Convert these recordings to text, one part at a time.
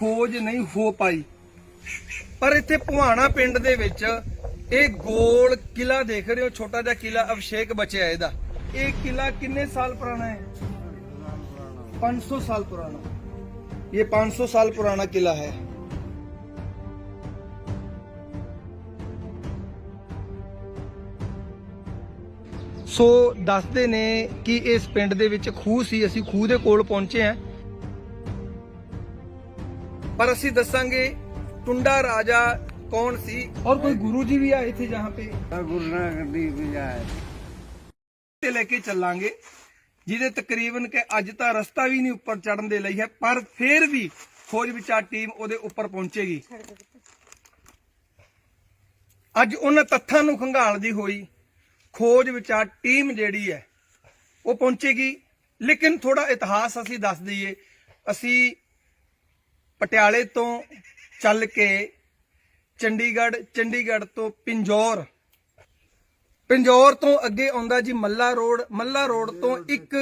ਖੋਜ ਨਹੀਂ ਹੋ ਪਾਈ। ਪਰ ਇੱਥੇ ਭਵਾਣਾ ਪਿੰਡ ਦੇ ਵਿੱਚ ਇਹ ਗੋਲ ਕਿਲਾ ਦੇਖ ਰਹੇ ਹੋ, ਛੋਟਾ ਜਿਹਾ ਕਿਲਾ ਅਭਿਸ਼ੇਕ ਬਚਿਆ ਇਹਦਾ। ਇਹ ਕਿਲਾ ਕਿੰਨੇ ਸਾਲ ਪੁਰਾਣਾ ਹੈ? 500 ਸਾਲ ਪੁਰਾਣਾ। ਇਹ 500 ਸਾਲ ਪੁਰਾਣਾ ਕਿਲਾ ਹੈ। ਸੋ ਦੱਸਦੇ ਨੇ ਕਿ ਇਸ ਪਿੰਡ ਦੇ ਵਿੱਚ ਖੂਹ ਸੀ, ਅਸੀਂ ਖੂਹ ਦੇ ਕੋਲ ਪਹੁੰਚੇ ਆਂ ਪਰ ਅਸੀਂ ਦੱਸਾਂਗੇ ਟੁੰਡਾ ਰਾਜਾ ਕੌਣ ਸੀ ਔਰ ਕੋਈ ਗੁਰੂ ਜੀ ਵੀ ਆਏ ਥੇ ਜਹਾਂ पे ਗੁਰੂ ਨਾਨਕ ਦੇਵ ਜੀ ਆਏ। ਤੇ ਲੈ ਕੇ ਚੱਲਾਂਗੇ ਜਿਹਦੇ ਤਕਰੀਬਨ ਕਿ ਅੱਜ ਤਾਂ ਰਸਤਾ ਵੀ ਨਹੀਂ ਉੱਪਰ ਚੜਨ ਦੇ ਲਈ ਹੈ ਪਰ ਫਿਰ ਵੀ ਖੋਜ ਵਿਚਾਰ ਟੀਮ ਉਹਦੇ ਉੱਪਰ ਪਹੁੰਚੇਗੀ। ਅੱਜ ਉਹਨਾਂ ਤੱਥਾਂ ਨੂੰ ਖੰਗਾਲਦੀ ਹੋਈ ਖੋਜ ਵਿਚਾਰ ਟੀਮ ਜਿਹੜੀ ਹੈ ਉਹ ਪਹੁੰਚੇਗੀ। ਲੇਕਿਨ ਥੋੜਾ ਇਤਿਹਾਸ ਅਸੀਂ ਦੱਸ ਦਈਏ ਅਸੀਂ ਪਟਿਆਲੇ ਤੋਂ ਚੱਲ ਕੇ ਚੰਡੀਗੜ੍ਹ ਚੰਡੀਗੜ੍ਹ ਤੋਂ ਪਿੰਜੌਰ। ਪਿੰਜੌਰ ਤੋਂ ਅੱਗੇ ਆਉਂਦਾ ਜੀ ਮੱਲਾ ਰੋਡ ਮੱਲਾ ਰੋਡ ਤੋਂ ਇੱਕ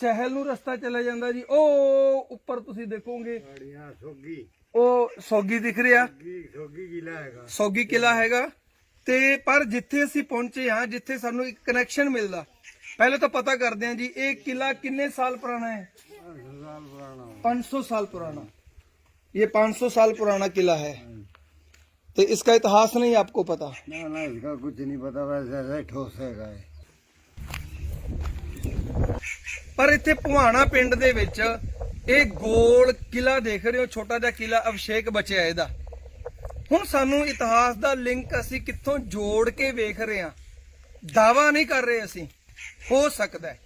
ਚਹਿਲ ਨੂੰ ਰਸਤਾ ਚਲਾ ਜਾਂਦਾ ਜੀ। ਉਹ ਉੱਪਰ ਤੁਸੀਂ ਦੇਖੋਗੇ ਸੋਗੀ ਉਹ ਸੋਗੀ ਦਿਖ ਰਿਹਾ। ਸੋਗੀ ਕਿਲਾ ਹੈਗਾ। ਸੋਗੀ ਕਿਲਾ ਹੈਗਾ ਤੇ ਪਰ ਜਿੱਥੇ ਅਸੀਂ ਪਹੁੰਚੇ ਹਾਂ, ਜਿੱਥੇ ਸਾਨੂੰ ਇੱਕ ਕਨੈਕਸ਼ਨ ਮਿਲਦਾ। ਪਹਿਲੇ ਤਾਂ ਪਤਾ ਕਰਦੇ ਹਾਂ ਜੀ, ਇਹ ਕਿਲਾ ਕਿੰਨੇ ਸਾਲ ਪੁਰਾਣਾ ਹੈ? 500 ਸਾਲ 500 ਸਾਲ ਪੁਰਾਣਾ। ये 500 साल पुराना किला है तो इसका इतिहास नहीं आपको पता ना ना इसका कुछ नहीं पता वैसे ऐसे ठोस हैगा ये। ਪਰ ਇੱਥੇ ਪੁਹਾਣਾ ਪਿੰਡ ਦੇ ਵਿੱਚ ਇਹ ਗੋਲ ਕਿਲਾ ਦੇਖ ਰਹੇ ਹੋ ਛੋਟਾ ਜਿਹਾ ਕਿਲਾ ਅਭਿਸ਼ੇਕ ਬਚਿਆ ਇਹਦਾ ਹੁਣ ਸਾਨੂੰ ਇਤਿਹਾਸ ਦਾ ਲਿੰਕ ਅਸੀਂ ਕਿੱਥੋਂ ਜੋੜ ਕੇ ਵੇਖ ਰਹੇ ਹਾਂ ਦਾਵਾ ਨਹੀਂ ਕਰ ਰਹੇ ਅਸੀਂ ਹੋ ਸਕਦਾ ਹੈ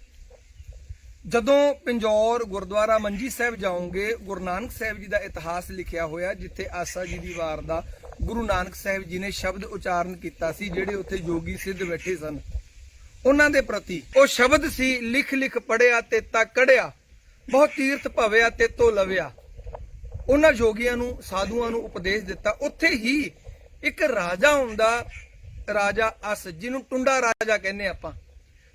ਜਦੋਂ ਪਿੰਜੌਰ ਗੁਰਦੁਆਰਾ ਮੰਜੀ ਸਾਹਿਬ ਜਾਓਗੇ, ਗੁਰੂ ਨਾਨਕ ਸਾਹਿਬ ਜੀ ਦਾ ਇਤਿਹਾਸ ਲਿਖਿਆ ਹੋਇਆ, ਜਿੱਥੇ ਆਸਾ ਜੀ ਦੀ ਵਾਰ ਦਾ ਗੁਰੂ ਨਾਨਕ ਸਾਹਿਬ ਜੀ ਨੇ ਸ਼ਬਦ ਉਚਾਰਨ ਕੀਤਾ ਸੀ, ਜਿਹੜੇ ਉੱਥੇ ਜੋਗੀ ਸਿੱਧ ਬੈਠੇ ਸਨ। ਉਹਨਾਂ ਦੇ ਪ੍ਰਤੀ ਉਹ ਸ਼ਬਦ ਸੀ, ਲਿਖ ਲਿਖ ਪੜਿਆ ਤੇ ਤਾ ਕੜਿਆ, ਬਹੁਤ ਤੀਰਥ ਭਵਿਆ ਤੇ ਤੋ ਲਵਿਆ। ਉਹਨਾਂ ਜੋਗੀਆਂ ਨੂੰ, ਸਾਧੂਆਂ ਨੂੰ ਉਪਦੇਸ਼ ਦਿੱਤਾ। ਉੱਥੇ ਹੀ ਇੱਕ ਰਾਜਾ ਹੁੰਦਾ, ਰਾਜਾ ਅਸ ਜਿਹਨੂੰ ਟੁੰਡਾ ਰਾਜਾ ਕਹਿੰਦੇ ਆਪਾਂ।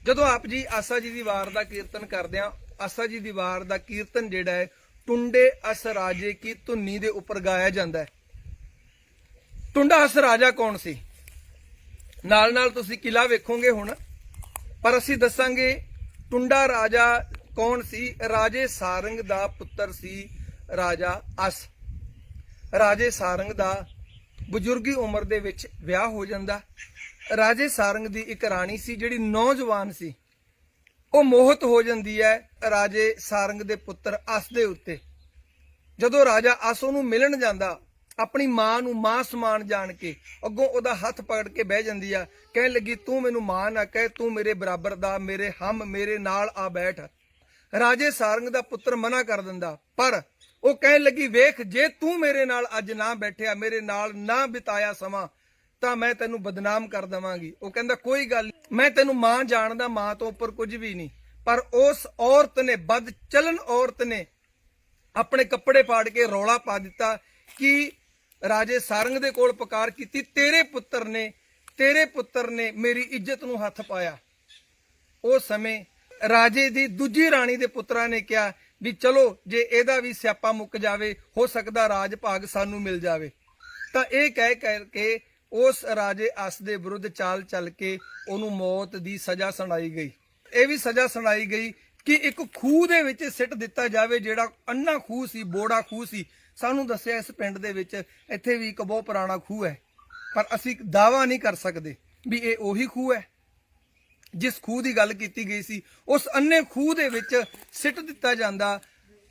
ਜਦੋਂ ਆਪ ਜੀ ਆਸਾ ਜੀ ਦੀ ਵਾਰ ਦਾ ਕੀਰਤਨ ਕਰਦੇ ਆ, ਆਸਾ ਜੀ ਦੀ ਵਾਰ ਦਾ ਕੀਰਤਨ ਜਿਹੜਾ ਹੈ, ਟੁੰਡੇ ਅਸ ਰਾਜੇ ਕੀ ਧੁੰਨੀ ਦੇ ਉੱਪਰ ਗਾਇਆ ਜਾਂਦਾ ਹੈ। ਟੁੰਡਾ ਅਸ ਰਾਜਾ ਕੌਣ ਸੀ? ਨਾਲ ਨਾਲ ਤੁਸੀਂ ਕਿਲਾ ਵੇਖੋਗੇ ਹੁਣ, ਪਰ ਅਸੀਂ ਦੱਸਾਂਗੇ ਟੁੰਡਾ ਰਾਜਾ ਕੌਣ ਸੀ? ਰਾਜੇ ਸਾਰੰਗ ਦਾ ਪੁੱਤਰ ਸੀ ਰਾਜਾ ਅਸ। ਰਾਜੇ ਸਾਰੰਗ ਦਾ ਬਜ਼ੁਰਗੀ ਉਮਰ ਦੇ ਵਿੱਚ ਵਿਆਹ ਹੋ ਜਾਂਦਾ। ਰਾਜੇ ਸਾਰੰਗ ਦੀ ਇੱਕ ਰਾਣੀ ਸੀ, ਜਿਹੜੀ ਨੌਜਵਾਨ ਸੀ। ਉਹ ਮੋਹਿਤ ਹੋ ਜਾਂਦੀ ਹੈ ਰਾਜੇ ਸਾਰੰਗ ਦੇ ਪੁੱਤਰ ਅਸ ਦੇ ਉੱਤੇ। ਜਦੋਂ ਰਾਜਾ ਅਸ ਉਹਨੂੰ ਮਿਲਣ ਜਾਂਦਾ, ਆਪਣੀ ਮਾਂ ਨੂੰ ਮਾਂ ਸਮਾਨ ਜਾਣ ਕੇ, ਅੱਗੋਂ ਉਹਦਾ ਹੱਥ ਪਕੜ ਕੇ ਬਹਿ ਜਾਂਦੀ ਆ, ਕਹਿਣ ਲੱਗੀ, ਤੂੰ ਮੈਨੂੰ ਮਾਂ ਨਾ ਕਹਿ, ਤੂੰ ਮੇਰੇ ਬਰਾਬਰ ਦਾ, ਮੇਰੇ ਹਮ, ਮੇਰੇ ਨਾਲ ਆ ਬੈਠ। ਰਾਜੇ ਸਾਰੰਗ ਦਾ ਪੁੱਤਰ ਮਨਾ ਕਰ ਦਿੰਦਾ, ਪਰ ਉਹ ਕਹਿਣ ਲੱਗੀ, ਵੇਖ, ਜੇ ਤੂੰ ਮੇਰੇ ਨਾਲ ਅੱਜ ਨਾ ਬੈਠਿਆ, ਮੇਰੇ ਨਾਲ ਨਾ ਬਿਤਾਇਆ ਸਮਾਂ ਤਾਂ ਮੈਂ ਤੈਨੂੰ ਬਦਨਾਮ ਕਰ ਦਵਾਂਗੀ। ਉਹ ਕਹਿੰਦਾ ਕੋਈ ਗੱਲ ਨੀ, ਮੈਂ ਤੈਨੂੰ ਮਾਂ ਜਾਣਦਾ ਮਾਂ ਤੋਂ ਉੱਪਰ ਕੁਝ ਵੀ ਨਹੀਂ ਪਰ ਉਸ ਔਰਤ ਨੇ ਬਦ ਚਲਨ ਔਰਤ ਨੇ ਆਪਣੇ ਕੱਪੜੇ ਪਾੜ ਕੇ ਰੌਲਾ ਪਾ ਦਿੱਤਾ ਕਿ ਰਾਜੇ ਸਾਰੰਗ ਦੇ ਕੋਲ ਪੁਕਾਰ ਕੀਤੀ। ਤੇਰੇ ਪੁੱਤਰ ਨੇ ਤੇਰੇ ਪੁੱਤਰ ਨੇ ਮੇਰੀ ਇੱਜ਼ਤ ਨੂੰ ਹੱਥ ਪਾਇਆ। ਉਸ ਸਮੇਂ ਰਾਜੇ ਦੀ ਦੂਜੀ ਰਾਣੀ ਦੇ ਪੁੱਤਰਾਂ ਨੇ ਕਿਹਾ ਵੀ ਚਲੋ ਜੇ ਇਹਦਾ ਵੀ ਸਿਆਪਾ ਮੁੱਕ ਜਾਵੇ ਹੋ ਸਕਦਾ ਰਾਜ ਭਾਗ ਸਾਨੂੰ ਮਿਲ ਜਾਵੇ। ਤਾਂ ਇਹ ਕਹਿ ਕਰਕੇ ਉਸ ਰਾਜੇ ਅਸ ਦੇ ਵਿਰੁੱਧ ਚਾਲ ਚੱਲ ਕੇ ਉਹਨੂੰ ਮੌਤ ਦੀ ਸਜ਼ਾ ਸੁਣਾਈ ਗਈ। ਇਹ ਵੀ ਸਜ਼ਾ ਸੁਣਾਈ ਗਈ ਕਿ ਇੱਕ ਖੂਹ ਦੇ ਵਿੱਚ ਸਿੱਟ ਦਿੱਤਾ ਜਾਵੇ, ਜਿਹੜਾ ਅੰਨਾ ਖੂਹ ਸੀ, ਬੋੜਾ ਖੂਹ ਸੀ। ਸਾਨੂੰ ਦੱਸਿਆ ਇਸ ਪਿੰਡ ਦੇ ਵਿੱਚ ਇੱਥੇ ਵੀ ਇੱਕ ਬਹੁਤ ਪੁਰਾਣਾ ਖੂਹ ਹੈ। ਪਰ ਅਸੀਂ ਦਾਵਾ ਨਹੀਂ ਕਰ ਸਕਦੇ ਵੀ ਇਹ ਉਹੀ ਖੂਹ ਹੈ। ਜਿਸ ਖੂਹ ਦੀ ਗੱਲ ਕੀਤੀ ਗਈ ਸੀ, ਉਸ ਅੰਨੇ ਖੂਹ ਦੇ ਵਿੱਚ ਸਿੱਟ ਦਿੱਤਾ ਜਾਂਦਾ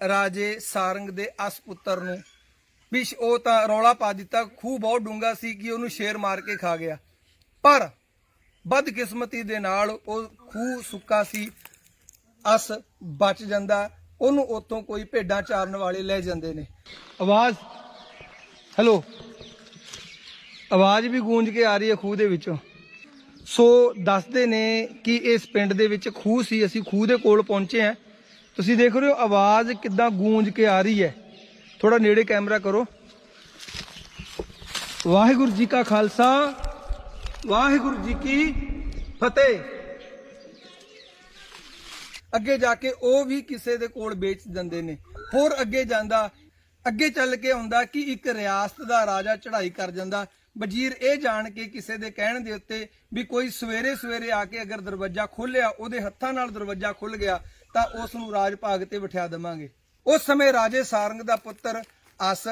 ਰਾਜੇ ਸਾਰੰਗ ਦੇ ਅਸ ਪੁੱਤਰ ਨੂੰ। ਵੀ ਸ਼- ਉਹ ਤਾਂ ਰੌਲਾ ਪਾ ਦਿੱਤਾ, ਖੂਹ ਬਹੁਤ ਡੂੰਗਾ ਸੀ ਕਿ ਉਹਨੂੰ ਸ਼ੇਰ ਮਾਰ ਕੇ ਖਾ ਗਿਆ। ਪਰ ਬਦਕਿਸਮਤੀ ਦੇ ਨਾਲ ਉਹ ਖੂਹ ਸੁੱਕਾ ਸੀ, ਅਸ ਬਚ ਜਾਂਦਾ, ਉਹਨੂੰ ਉਤੋਂ ਕੋਈ ਭੇਡਾਂ ਚਾਰਨ ਵਾਲੇ ਲੈ ਜਾਂਦੇ ਨੇ। ਆਵਾਜ਼, ਹੈਲੋ, ਆਵਾਜ਼ ਵੀ ਗੂੰਜ ਕੇ ਆ ਰਹੀ ਹੈ ਖੂਹ ਦੇ ਵਿੱਚੋਂ। ਸੋ ਦੱਸਦੇ ਨੇ ਕਿ ਇਸ ਪਿੰਡ ਦੇ ਵਿੱਚ ਖੂਹ ਸੀ, ਅਸੀਂ ਖੂਹ ਦੇ ਕੋਲ ਪਹੁੰਚੇ ਹਾਂ। ਤੁਸੀਂ ਦੇਖ ਰਹੇ ਹੋ ਆਵਾਜ਼ ਕਿੱਦਾਂ ਗੂੰਜ ਕੇ ਆ ਰਹੀ ਹੈ। ਥੋੜਾ ਨੇੜੇ ਕੈਮਰਾ ਕਰੋ। ਵਾਹਿਗੁਰੂ ਜੀ ਕਾ ਖਾਲਸਾ, ਵਾਹਿਗੁਰੂ ਜੀ ਕੀ ਫਤਿਹ। ਅੱਗੇ ਜਾ ਕੇ ਉਹ ਵੀ ਕਿਸੇ ਦੇ ਕੋਲ ਵੇਚ ਦਿੰਦੇ ਨੇ। ਹੋਰ ਅੱਗੇ ਜਾਂਦਾ, ਅੱਗੇ ਚੱਲ ਕੇ ਆਉਂਦਾ ਕਿ ਇੱਕ ਰਿਆਸਤ ਦਾ ਰਾਜਾ ਚੜ੍ਹਾਈ ਕਰ ਜਾਂਦਾ। ਵਜ਼ੀਰ ਇਹ ਜਾਣ ਕੇ ਕਿਸੇ ਦੇ ਕਹਿਣ ਦੇ ਉੱਤੇ ਵੀ ਕੋਈ ਸਵੇਰੇ ਸਵੇਰੇ ਆ ਕੇ ਅਗਰ ਦਰਵਾਜ਼ਾ ਖੋਲਿਆ ਉਹਦੇ ਹੱਥਾਂ ਨਾਲ ਦਰਵਾਜ਼ਾ ਖੁੱਲ ਗਿਆ, ਤਾਂ ਉਸ ਨੂੰ ਰਾਜ ਭਾਗ ਤੇ ਬਿਠਾ ਦੇਵਾਂਗੇ। ਉਸ ਸਮੇਂ ਰਾਜੇ ਸਾਰੰਗ ਦਾ ਪੁੱਤਰ ਅਸ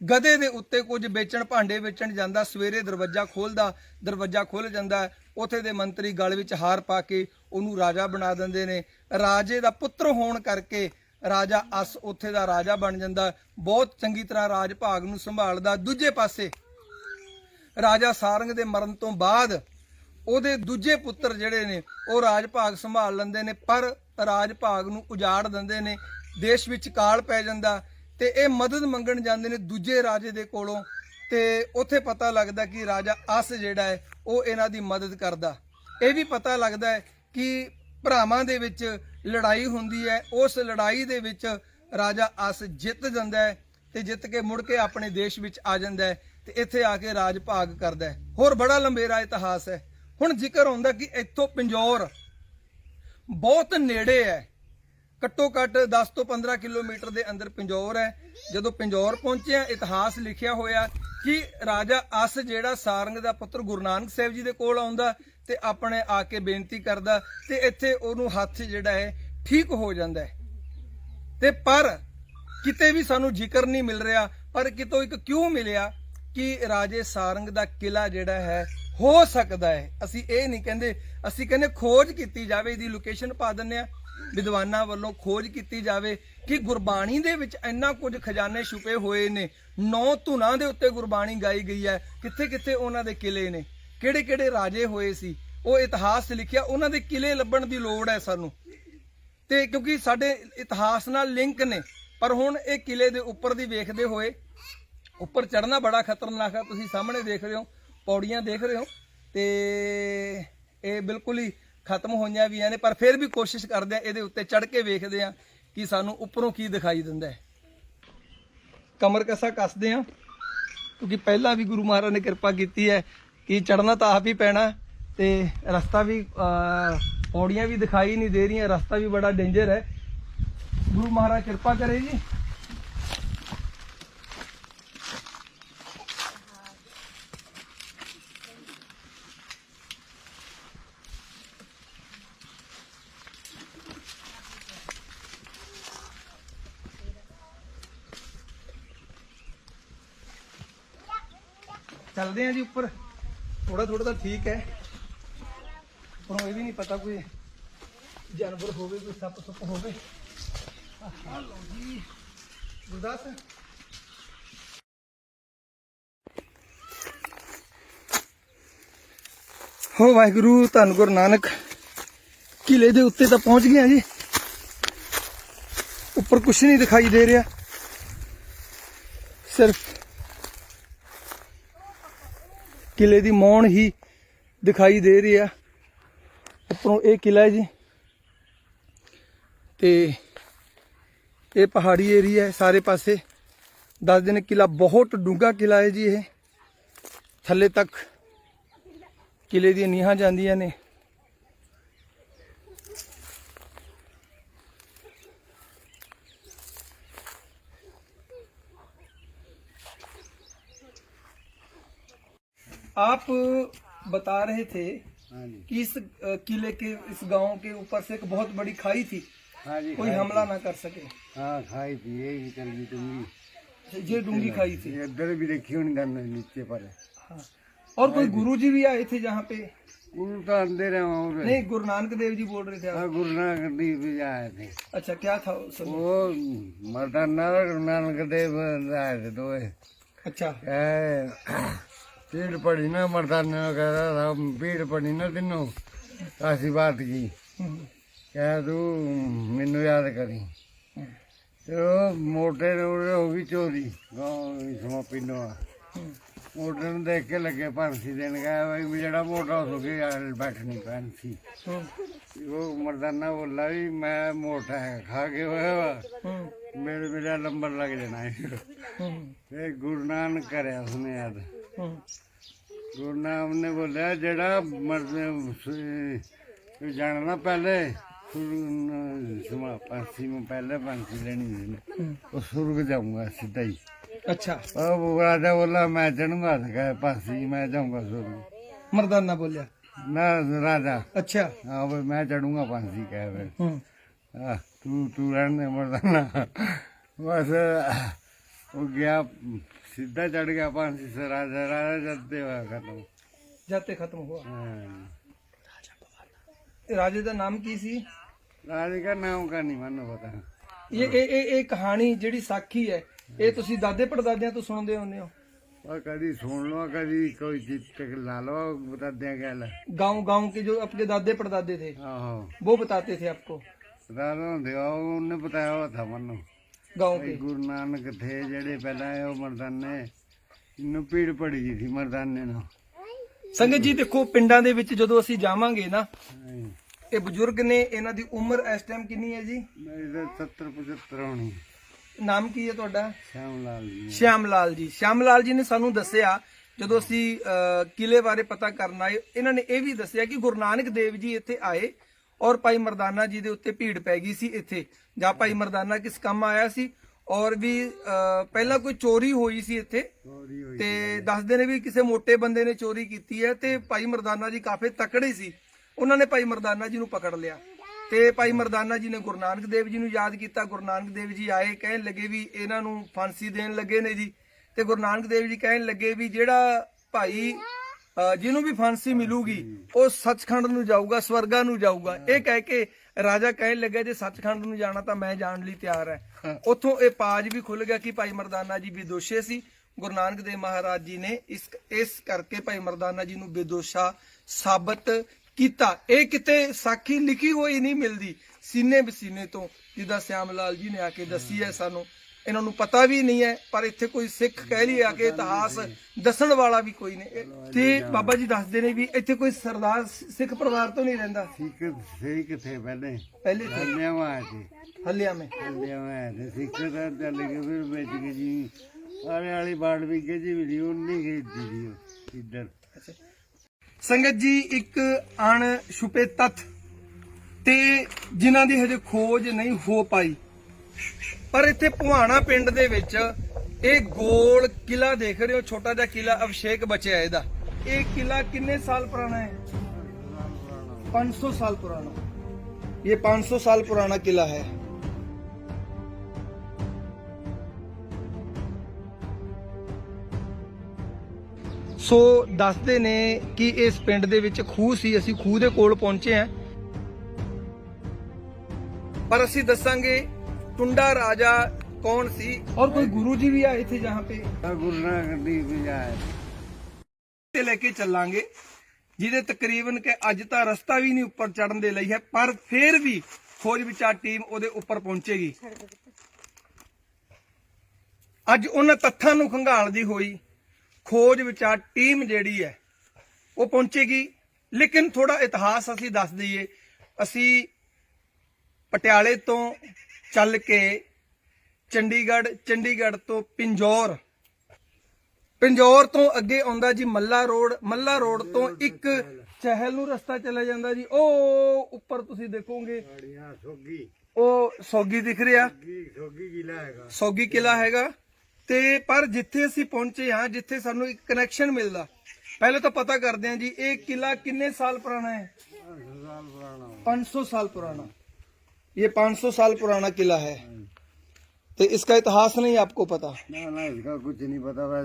ਗਧੇ ਦੇ ਉੱਤੇ ਕੁਝ ਵੇਚਣ, ਭਾਂਡੇ ਵੇਚਣ ਜਾਂਦਾ, ਸਵੇਰੇ ਦਰਵਾਜ਼ਾ ਖੋਲਦਾ ਦਰਵਾਜ਼ਾ ਖੁੱਲ ਜਾਂਦਾ, ਉਥੇ ਦੇ ਮੰਤਰੀ ਗਲ ਵਿੱਚ ਹਾਰ ਪਾ ਕੇ ਉਹਨੂੰ ਰਾਜਾ ਬਣਾ ਦਿੰਦੇ ਨੇ। ਰਾਜੇ ਦਾ ਪੁੱਤਰ ਹੋਣ ਕਰਕੇ ਰਾਜਾ ਅਸ ਉੱਥੇ ਦਾ ਰਾਜਾ ਬਣ ਜਾਂਦਾ। ਬਹੁਤ ਚੰਗੀ ਤਰ੍ਹਾਂ ਰਾਜ ਭਾਗ ਨੂੰ ਸੰਭਾਲਦਾ। ਦੂਜੇ ਪਾਸੇ ਰਾਜਾ ਸਾਰੰਗ ਦੇ ਮਰਨ ਤੋਂ ਬਾਅਦ ਉਹਦੇ ਦੂਜੇ ਪੁੱਤਰ ਜਿਹੜੇ ਨੇ, ਉਹ ਰਾਜ ਭਾਗ ਸੰਭਾਲ ਲੈਂਦੇ ਨੇ, ਪਰ ਰਾਜ ਭਾਗ ਨੂੰ ਉਜਾੜ ਦਿੰਦੇ ਨੇ। ਦੇਸ਼ ਵਿੱਚ ਕਾਲ ਪੈ ਜਾਂਦਾ ਤੇ ਇਹ ਮਦਦ ਮੰਗਣ ਜਾਂਦੇ ਨੇ ਦੂਜੇ ਰਾਜੇ ਦੇ ਕੋਲੋਂ ਤੇ ਉੱਥੇ ਪਤਾ ਲੱਗਦਾ ਕਿ ਰਾਜਾ ਅਸ ਜਿਹੜਾ ਹੈ, ਉਹ ਇਹਨਾਂ ਦੀ ਮਦਦ ਕਰਦਾ। ਇਹ ਵੀ ਪਤਾ ਲੱਗਦਾ ਹੈ ਕਿ ਭਰਾਵਾਂ ਦੇ ਵਿੱਚ ਲੜਾਈ ਹੁੰਦੀ ਹੈ, ਉਸ ਲੜਾਈ ਦੇ ਵਿੱਚ ਰਾਜਾ ਅਸ ਜਿੱਤ ਜਾਂਦਾ ਹੈ ਤੇ ਜਿੱਤ ਕੇ ਮੁੜ ਕੇ ਆਪਣੇ ਦੇਸ਼ ਵਿੱਚ ਆ ਜਾਂਦਾ ਹੈ ਤੇ ਇੱਥੇ ਆ ਕੇ ਰਾਜ ਭਾਗ ਕਰਦਾ ਹੈ। ਹੋਰ ਬੜਾ ਲੰਬੇਰਾ ਇਤਿਹਾਸ ਹੈ। ਹੁਣ ਜ਼ਿਕਰ ਹੁੰਦਾ ਕਿ ਇੱਥੋਂ ਪਿੰਜੌਰ ਬਹੁਤ ਨੇੜੇ ਹੈ। ਘੱਟੋ ਘੱਟ 10 ਤੋਂ 15 ਕਿਲੋਮੀਟਰ ਦੇ ਅੰਦਰ ਪਿੰਜੌਰ ਹੈ। ਜਦੋਂ ਪਿੰਜੌਰ ਪਹੁੰਚਿਆ ਇਤਿਹਾਸ ਲਿਖਿਆ ਹੋਇਆ ਕਿ ਰਾਜਾ ਅਸ ਜਿਹੜਾ ਸਾਰੰਗ ਦਾ ਪੁੱਤਰ ਗੁਰੂ ਨਾਨਕ ਸਾਹਿਬ ਜੀ ਦੇ ਕੋਲ ਆਉਂਦਾ ਤੇ ਆਪਣੇ ਆ ਕੇ ਬੇਨਤੀ ਕਰਦਾ ਤੇ ਇੱਥੇ ਉਹਨੂੰ ਹੱਥ ਜਿਹੜਾ ਹੈ ਠੀਕ ਹੋ ਜਾਂਦਾ ਹੈ। ਤੇ ਪਰ ਕਿਤੇ ਵੀ ਸਾਨੂੰ ਜ਼ਿਕਰ ਨਹੀਂ ਮਿਲ ਰਿਹਾ, ਪਰ ਕਿਤੋਂ ਇੱਕ ਕਿਉਂ ਮਿਲਿਆ ਕਿ ਰਾਜੇ ਸਾਰੰਗ ਦਾ ਕਿਲਾ ਜਿਹੜਾ ਹੈ, ਹੋ ਸਕਦਾ ਹੈ। ਅਸੀਂ ਇਹ ਨਹੀਂ ਕਹਿੰਦੇ, ਅਸੀਂ ਕਹਿੰਦੇ ਖੋਜ ਕੀਤੀ ਜਾਵੇ, ਇਹਦੀ ਲੋਕੇਸ਼ਨ ਪਾ ਦਿੰਨੇ ਆ ਵਿਦਵਾਨਾਂ ਵੱਲੋਂ ਖੋਜ ਕੀਤੀ ਜਾਵੇ ਕਿ ਗੁਰਬਾਣੀ ਦੇ ਵਿੱਚ ਇੰਨਾ ਕੁਝ ਖਜ਼ਾਨੇ ਛੁਪੇ ਹੋਏ ਨੇ। ਨੌ ਧੁਨਾਂ ਦੇ ਉੱਤੇ ਗੁਰਬਾਣੀ ਗਾਈ ਗਈ ਹੈ। ਕਿੱਥੇ ਕਿੱਥੇ ਉਹਨਾਂ ਦੇ ਕਿਲੇ ਨੇ? ਕਿਹੜੇ ਕਿਹੜੇ ਰਾਜੇ ਹੋਏ ਸੀ? ਉਹ ਇਤਿਹਾਸ ਲਿਖਿਆ, ਉਹਨਾਂ ਦੇ ਕਿਲੇ ਲੱਭਣ ਦੀ ਲੋੜ ਹੈ ਸਾਨੂੰ। ਤੇ ਕਿਉਂਕਿ ਸਾਡੇ ਇਤਿਹਾਸ ਨਾਲ ਲਿੰਕ ਨੇ, ਪਰ ਹੁਣ ਇਹ ਕਿਲੇ ਦੇ ਉੱਪਰ ਦੀ ਵੇਖਦੇ ਹੋਏ, ਉੱਪਰ ਚੜਨਾ ਬੜਾ ਖਤਰਨਾਕ ਹੈ। ਤੁਸੀਂ ਸਾਹਮਣੇ ਦੇਖ ਰਹੇ ਹੋ, ਪੌੜੀਆਂ ਦੇਖ ਰਹੇ ਹੋ, ਤੇ ਇਹ ਬਿਲਕੁਲ ਹੀ ਖਤਮ ਹੋਈਆਂ ਵੀ ਨੇ ਪਰ ਫਿਰ ਵੀ ਕੋਸ਼ਿਸ਼ ਕਰਦੇ ਆ ਇਹਦੇ ਉੱਤੇ ਚੜ ਕੇ ਵੇਖਦੇ ਆ ਕਿ ਸਾਨੂੰ ਉੱਪਰੋਂ ਕੀ ਦਿਖਾਈ ਦਿੰਦਾ ਹੈ। ਕਮਰ ਕਸਾ ਕੱਸਦੇ ਆ ਕਿਉਂਕਿ ਪਹਿਲਾਂ ਵੀ ਗੁਰੂ ਮਹਾਰਾਜ ਨੇ ਕਿਰਪਾ ਕੀਤੀ ਹੈ ਕਿ ਚੜਨਾ ਤਾਂ ਆਪ ਹੀ ਪੈਣਾ ਤੇ ਰਸਤਾ ਵੀ ਅਹ, ਪੌੜੀਆਂ ਵੀ ਦਿਖਾਈ ਨਹੀਂ ਦੇ ਰਹੀਆਂ ਰਸਤਾ ਵੀ ਬੜਾ ਡੇਂਜਰ ਹੈ। ਗੁਰੂ ਮਹਾਰਾਜ ਕਿਰਪਾ ਕਰੇ ਜੀ। ਚੱਲਦੇ ਆ ਜੀ ਉੱਪਰ। ਥੋੜਾ ਥੋੜਾ ਤਾਂ ਠੀਕ ਹੈ। ਪਰ ਇਹ ਵੀ ਨਹੀਂ ਪਤਾ ਕੋਈ ਜਾਨਵਰ ਹੋਵੇ, ਕੋਈ ਸੱਪ ਸੁੱਪ ਹੋਵੇ। ਆਹ ਲਓ ਜੀ। ਗੁਰਦਾਸ। ਹੋ ਵਾਹਿਗੁਰੂ, ਧੰਨ ਗੁਰੂ ਨਾਨਕ, ਕਿਲੇ ਦੇ ਉੱਤੇ ਤਾਂ ਪਹੁੰਚ ਗਏ ਆ ਜੀ। ਉੱਪਰ ਕੁਝ ਨਹੀਂ ਦਿਖਾਈ ਦੇ ਰਿਹਾ। ਸਿਰਫ ਕਿਲੇ ਦੀ ਮੌਣ ਹੀ ਦਿਖਾਈ ਦੇ ਰਹੀ ਆ ਉੱਪਰੋਂ ਇਹ ਕਿਲਾ ਹੈ ਜੀ। ਤੇ ਇਹ ਪਹਾੜੀ ਏਰੀਆ ਹੈ ਸਾਰੇ ਪਾਸੇ। ਦੱਸ ਦਿਨ ਕਿਲਾ ਬਹੁਤ ਡੂੰਘਾ ਕਿਲਾ ਹੈ ਜੀ ਇਹ। ਥੱਲੇ ਤੱਕ ਕਿਲੇ ਦੀਆਂ ਨੀਹਾਂ ਜਾਂਦੀਆਂ ਨੇ। आप बता रहे थे हाँ कि इस किले के इस गाँव के ऊपर से एक बहुत बड़ी खाई थी। हाँ जी कोई हमला ना कर सके। हाँ खाई थी ये तुमने ये डूँगी खाई थी। इधर भी देखी होनी नीचे पर। हाँ। और कोई गुरुजी भी आए थे जहाँ पे? गुरु तो अंदर है वहाँ नहीं गुरु नानक देव जी बोल रहे थे। हाँ गुरु नानक देव भी आए थे। अच्छा क्या था उस वो मर्दाना गुरु नानक देव आए थे दो अच्छा। पीड़ पड़ी ना मर्दाने ने कह रहा था भीड़ पड़ी ना तेनों ऐसी बात की कह तू मैनू याद करी तो मोटे रोड़े हो गई चोरी गाँव पिंडो मोटे ने देख के लगे पंसी देने का भाई जड़ा मोटा हो सके यार बैठनी पंसी वो मर्दाना बोला भी मैं मोटा है खा के हुआ मेरे मेरा नंबर लग जाना है गुरु नानक करे उसने याद ਗੁਰੂ ਨੇ ਬੋਲਿਆ ਜਿਹੜਾ ਮਰਦੇ ਜਾਣਨਾ ਪਹਿਲੇ ਸਮਾ ਪੰਛੀ ਮੈਂ ਪਹਿਲੇ ਪੰਛੀ ਲੈਣੀ ਸੀ ਉਹ ਸੁਰਗ ਜਾਊਂਗਾ ਸਿੱਧਾ ਹੀ। ਅੱਛਾ। ਉਹ ਰਾਜਾ ਬੋਲਾ ਮੈਂ ਚੜੂੰਗਾ ਤੇ ਪੰਛੀ ਮੈਂ ਜਾਊਂਗਾ ਸੁਰਗ ਮਰਦਾਨਾ ਬੋਲਿਆ? ਨਾ ਰਾਜਾ। ਅੱਛਾ। ਹਾਂ ਮੈਂ ਚੜੂੰਗਾ ਪੰਛੀ ਕਹਿ ਵੇ ਹਾਂ। ਤੂੰ ਤੂੰ ਰਹਿਣ ਮਰਦਾਨਾ। ਬਸ ਉਹ ਗਿਆ ਸਿੱਧਾ ਚੜ ਗਿਆ ਪਾਂਸੀ ਸੇ ਰਾਜਾ ਰਾਜਾ ਜੱਦੇ ਵਾ ਖਤਮ ਜਾਤੇ ਖਤਮ ਹੁਆ ਹਾਂ। ਇਹ ਰਾਜੇ ਦਾ ਨਾਮ ਕੀ ਸੀ ਰਾਜੇ ਦਾ ਨਾਮ ਕਾ ਨਹੀਂ ਮੈਨੂੰ ਪਤਾ ਇਹ ਇਹ ਇਹ ਇਹ ਕਹਾਣੀ ਜਿਹੜੀ ਸਾਖੀ ਹੈ ਇਹ ਤੁਸੀਂ ਦਾਦੇ ਪੜਦਾਦਿਆਂ ਤੋਂ ਸੁਣਦੇ ਹੁੰਦੇ ਹੋ और कभी सुन लो कभी कोई चीज तक ला लो बता दें क्या ला गांव गांव के जो आपके दादे पड़दादे थे आहो वो बताते थे आपको बता दो दिया उन्होंने बताया हुआ था मनु गांव भाई के गुरु नानक थे जेड़े पहला वो मर्दाने इन्नु पीड़ पड़ी जी थी मर्दाने नो ਸੰਗਤ ਜੀ ਦੇਖੋ ਪਿੰਡਾਂ ਦੇ ਵਿੱਚ ਜਦੋਂ ਅਸੀਂ ਜਾਵਾਂਗੇ ਨਾ हाय। ਇਹ ਬਜ਼ੁਰਗ ਨੇ ਇਹਨਾਂ ਦੀ ਉਮਰ ਇਸ ਟਾਈਮ ਕਿੰਨੀ ਹੈ ਜੀ मेरी तो सत्तर पचहत्तर होनी ਨਾਮ ਕੀ ਹੈ ਤੁਹਾਡਾ श्याम लाल जी ਸ਼ਿਆਮ ਲਾਲ ਜੀ ਸ਼ਿਆਮ ਲਾਲ ਜੀ ਨੇ ਸਾਨੂੰ ਦੱਸਿਆ ਜਦੋਂ ਅਸੀਂ ਅਹ, ਕਿਲੇ ਬਾਰੇ ਪਤਾ ਕਰਨ ਆਏ ਇਹਨਾਂ ਨੇ ਇਹ ਵੀ ਦੱਸਿਆ ਕਿ ਗੁਰੂ ਨਾਨਕ ਦੇਵ ਜੀ ਇੱਥੇ ਆਏ ਔਰ ਭਾਈ ਮਰਦਾਨਾ ਜੀ ਦੇ ਉੱਤੇ ਭੀੜ ਪੈ ਗਈ ਸੀ ਇੱਥੇ। ਜਾਂ ਭਾਈ ਮਰਦਾਨਾ ਕਿਸ ਕੰਮ ਆਇਆ ਸੀ? ਔਰ ਵੀ ਪਹਿਲਾਂ ਕੋਈ ਚੋਰੀ ਹੋਈ ਸੀ ਇੱਥੇ? ਤੇ ਦੱਸਦੇ ਨੇ ਵੀ ਕਿਸੇ ਮੋٹے ਬੰਦੇ ਨੇ ਚੋਰੀ ਕੀਤੀ ਹੈ ਤੇ ਭਾਈ ਮਰਦਾਨਾ ਜੀ ਕਾਫੀ ਤਕੜੇ ਸੀ। ਉਹਨਾਂ ਨੇ ਭਾਈ ਮਰਦਾਨਾ ਜੀ ਨੂੰ ਪਕੜ ਲਿਆ। ਤੇ ਭਾਈ ਮਰਦਾਨਾ ਜੀ ਨੇ ਗੁਰੂ ਨਾਨਕ ਦੇਵ ਜੀ ਨੂੰ ਯਾਦ ਕੀਤਾ। ਗੁਰੂ ਨਾਨਕ ਦੇਵ ਜੀ ਆਏ ਕਹਿਣ ਲੱਗੇ ਵੀ ਇਹਨਾਂ ਨੂੰ ਫਾਂਸੀ ਦੇਣ ਲੱਗੇ ਨੇ ਜੀ। ਤੇ ਗੁਰੂ ਨਾਨਕ ਦੇਵ ਜੀ ਕਹਿਣ ਲੱਗੇ ਵੀ ਜਿਹੜਾ ਭਾਈ ਜਿਹਨੂੰ ਵੀ ਫਾਂਸੀ ਮਿਲੂਗੀ ਉਹ ਸੱਚਖੰਡ ਨੂੰ ਜਾਊਗਾ ਸਵਰਗਾ ਨੂੰ ਜਾਊਗਾ। ਇਹ ਕਹਿ ਕੇ ਰਾਜਾ ਕਹਿਣ ਲੱਗਾ ਜੇ ਸੱਚਖੰਡ ਨੂੰ ਜਾਣਾ ਤਾਂ ਮੈਂ ਜਾਣ ਲਈ ਤਿਆਰ ਹੈ। ਉੱਥੋਂ ਇਹ ਪਾਜ ਵੀ ਖੁੱਲ ਗਿਆ ਕਿ ਭਾਈ ਮਰਦਾਨਾ ਜੀ ਬੇਦੋਸ਼ੇ ਸੀ। ਗੁਰੂ ਨਾਨਕ ਦੇਵ ਮਹਾਰਾਜ ਜੀ ਨੇ ਇਸ ਇਸ ਕਰਕੇ ਭਾਈ ਮਰਦਾਨਾ ਜੀ ਨੂੰ ਬੇਦੋਸ਼ਾ ਸਾਬਤ ਕੀਤਾ। ਇਹ ਕਿਤੇ ਸਾਖੀ ਲਿਖੀ ਹੋਈ ਨਹੀਂ ਮਿਲਦੀ। ਸੀਨੇ ਬਸੀਨੇ ਤੋਂ ਜਿੱਦਾਂ ਸਿਆਮ ਲਾਲ ਜੀ ਨੇ ਆ ਕੇ ਦੱਸੀ ਹੈ। ਸਾਨੂੰ। ਇਹਨਾਂ ਨੂੰ ਪਤਾ ਵੀ ਨਹੀਂ ਹੈ ਪਰ ਇੱਥੇ ਕੋਈ ਸਿੱਖ ਕਹਿ ਲਈ ਆ ਕੇ ਇਤਿਹਾਸ ਦੱਸਣ ਵਾਲਾ ਵੀ ਕੋਈ ਨਹੀਂ। ਤੇ ਬਾਬਾ ਜੀ ਦੱਸਦੇ ਨੇ ਵੀ ਇੱਥੇ ਕੋਈ ਸਰਦਾਰ ਸਿੱਖ ਪਰਿਵਾਰ ਤੋਂ ਨਹੀਂ ਰਹਿੰਦਾ। ਸਿੱਖ ਸਹੀ ਕਿਥੇ ਪਹਿਲੇ? ਪਹਿਲੇ ਹੱਲਿਆ ਵਾਂ ਸੀ। ਹੱਲਿਆ ਮੈਂ। ਹੱਲਿਆ ਵਾਂ ਤੇ ਸਿੱਖ ਦਾ ਚੱਲ ਕੇ ਫਿਰ ਵੇਚ ਕੇ ਜੀ। ਆਰੇ ਵਾਲੀ ਬਾੜ ਵੀ ਕੇ ਜੀ ਵੀਡੀਓ ਨਹੀਂ ਖੇਦੀ ਦੀ ਇੱਧਰ। ਸੰਗਤ ਜੀ ਇੱਕ ਅਣ ਛੁਪੇ ਤੱਤ ਤੇ ਜਿਨ੍ਹਾਂ ਦੀ ਹਜੇ ਖੋਜ ਨਹੀਂ ਹੋ ਪਾਈ। ਪਰ ਇੱਥੇ ਪੁਹਾਣਾ ਪਿੰਡ ਦੇ ਵਿੱਚ ਇਹ ਗੋਲ ਕਿਲਾ ਦੇਖ ਰਹੇ ਹੋ, ਛੋਟਾ ਜਿਹਾ ਕਿਲਾ ਅਭਿਸ਼ੇਕ ਬਚਿਆ ਇਹਦਾ। ਇਹ ਕਿਲਾ ਕਿੰਨੇ ਸਾਲ ਪੁਰਾਣਾ ਹੈ? 500 ਸਾਲ ਪੁਰਾਣਾ। ਇਹ 500 ਸਾਲ ਪੁਰਾਣਾ ਕਿਲਾ ਹੈ। ਸੋ ਦੱਸਦੇ ਨੇ ਕਿ ਇਸ ਪਿੰਡ ਦੇ ਵਿੱਚ ਖੂਹ ਸੀ, ਅਸੀਂ ਖੂਹ ਦੇ ਕੋਲ ਪਹੁੰਚੇ ਹਾਂ। ਪਰ ਅਸੀਂ ਦੱਸਾਂਗੇ ਟੁੰਡਾ ਰਾਜਾ ਕੌਣ ਸੀ ਔਰ ਕੋਈ ਗੁਰੂ ਜੀ ਵੀ ਆਏ ਥੇ ਜਹਾਂ पे गुरु नानक देव भी आए ਤੇ ਲੈ ਕੇ ਚੱਲਾਂਗੇ ਜਿਹਦੇ ਤਕਰੀਬਨ ਕਿ ਅੱਜ ਤਾਂ ਰਸਤਾ ਵੀ ਨਹੀਂ ਉੱਪਰ ਚੜਨ ਦੇ ਲਈ ਹੈ ਪਰ ਫਿਰ ਵੀ ਖੋਜ ਵਿਚਾਰ ਟੀਮ ਉਹਦੇ ਉੱਪਰ ਪਹੁੰਚੇਗੀ ਅੱਜ ਉਹਨਾਂ ਤੱਥਾਂ ਨੂੰ ਖੰਗਾਲਦੀ ਹੋਈ ਖੋਜ ਵਿਚਾਰ ਟੀਮ ਜਿਹੜੀ ਹੈ ਉਹ ਪਹੁੰਚੇਗੀ ਲੇਕਿਨ ਥੋੜਾ ਇਤਿਹਾਸ ਅਸੀਂ ਦੱਸ ਦਈਏ ਅਸੀਂ ਪਟਿਆਲੇ ਤੋਂ ਚੱਲ ਕੇ ਚੰਡੀਗੜ੍ਹ ਚੰਡੀਗੜ੍ਹ ਤੋਂ ਪਿੰਜੌਰ। ਪਿੰਜੌਰ ਤੋਂ ਅੱਗੇ ਆਉਂਦਾ ਜੀ ਮੱਲਾ ਰੋਡ ਮੱਲਾ ਰੋਡ ਤੋਂ ਇੱਕ ਚਹਿਲ ਨੂੰ ਰਸਤਾ ਚਲਾ ਜਾਂਦਾ ਜੀ। ਉਹ ਉੱਪਰ ਤੁਸੀਂ ਦੇਖੋਗੇ ਸੋਗੀ ਉਹ ਸੋਗੀ ਦਿਖ ਰਿਹਾ। ਸੋਗੀ ਸੋਗੀ ਕਿਲਾ ਹੈਗਾ। ਸੋਗੀ ਕਿਲਾ ਹੈਗਾ ਤੇ ਪਰ ਜਿੱਥੇ ਅਸੀਂ ਪਹੁੰਚੇ ਹਾਂ, ਜਿੱਥੇ ਸਾਨੂੰ ਇੱਕ ਕਨੈਕਸ਼ਨ ਮਿਲਦਾ। ਪਹਿਲੇ ਤਾਂ ਪਤਾ ਕਰਦੇ ਹਾਂ ਜੀ, ਇਹ ਕਿਲਾ ਕਿੰਨੇ ਸਾਲ ਪੁਰਾਣਾ ਹੈ? 500 ਸਾਲ 500 ਸਾਲ ਪੁਰਾਣਾ। ये 500 साल पुराना किला है तो इसका इतिहास नहीं आपको पता ना ना इसका कुछ नहीं पता वैसे